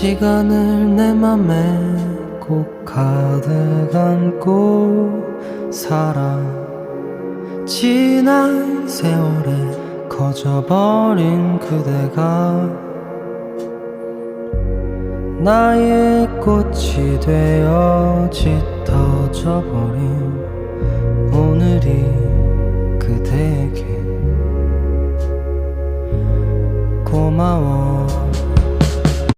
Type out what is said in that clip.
시간을 내 맘에 꼭 가득 안고 살아. 지난 세월에 커져버린 그대가 나의 꽃이 되어 짙어져버린 오늘이 그대에게 고마워.